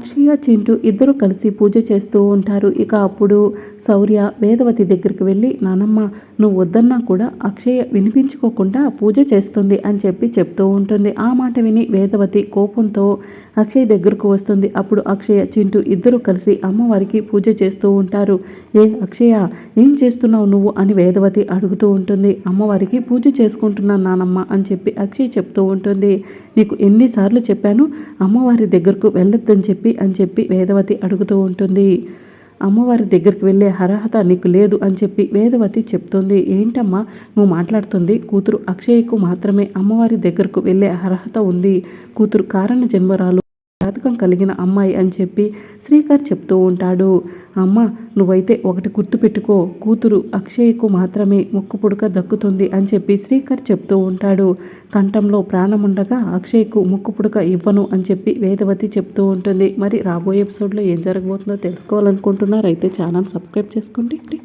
అక్షయ చింటూ ఇద్దరు కలిసి పూజ చేస్తూ ఉంటారు. ఇక అప్పుడు శౌర్య వేదవతి దగ్గరికి వెళ్ళి నానమ్మ నువ్వు వద్దన్నా కూడా అక్షయ వినిపించుకోకుండా పూజ చేస్తుంది అని చెప్పి చెప్తూ ఉంటుంది. ఆ మాట విని వేదవతి కోపంతో అక్షయ్ దగ్గరకు వస్తుంది. అప్పుడు అక్షయ చింటూ ఇద్దరు కలిసి అమ్మవారికి పూజ చేస్తూ ఉంటారు. ఏ అక్షయ ఏం చేస్తున్నావు నువ్వు? అని వేదవతి అడుగుతూ ఉంటుంది. అమ్మవారికి పూజ చేసుకుంటున్నాను నానమ్మ అని చెప్పి అక్షయ్ చెప్తూ ఉంటుంది. నీకు ఎన్నిసార్లు చెప్పాను అమ్మవారి దగ్గరకు వెళ్ళొద్దని చెప్పి అని చెప్పి వేదవతి అడుగుతూ ఉంటుంది. అమ్మవారి దగ్గరికి వెళ్ళే అర్హత నీకు లేదు అని చెప్పి వేదవతి చెప్తుంది. ఏంటమ్మా? నువ్వు మాట్లాడుతుంది. కూతురు అక్షయ్కు మాత్రమే అమ్మవారి దగ్గరకు వెళ్ళే అర్హత ఉంది. కూతురు కారణ జన్మరాలు జాతకం కలిగిన అమ్మాయి అని చెప్పి శ్రీకర్ చెప్తూ ఉంటాడు. అమ్మ నువ్వైతే ఒకటి గుర్తుపెట్టుకో కూతురు అక్షయ్కు మాత్రమే ముక్కు పుడక దక్కుతుంది అని చెప్పి శ్రీకర్ చెప్తూ ఉంటాడు. కంఠంలో ప్రాణముండగా అక్షయ్కు ముక్కు పుడక ఇవ్వను అని చెప్పి వేదవతి చెప్తూ ఉంటుంది. మరి రాబోయే ఎపిసోడ్లో ఏం జరగబోతుందో తెలుసుకోవాలనుకుంటున్నారు అయితే ఛానల్ సబ్స్క్రైబ్ చేసుకోండి.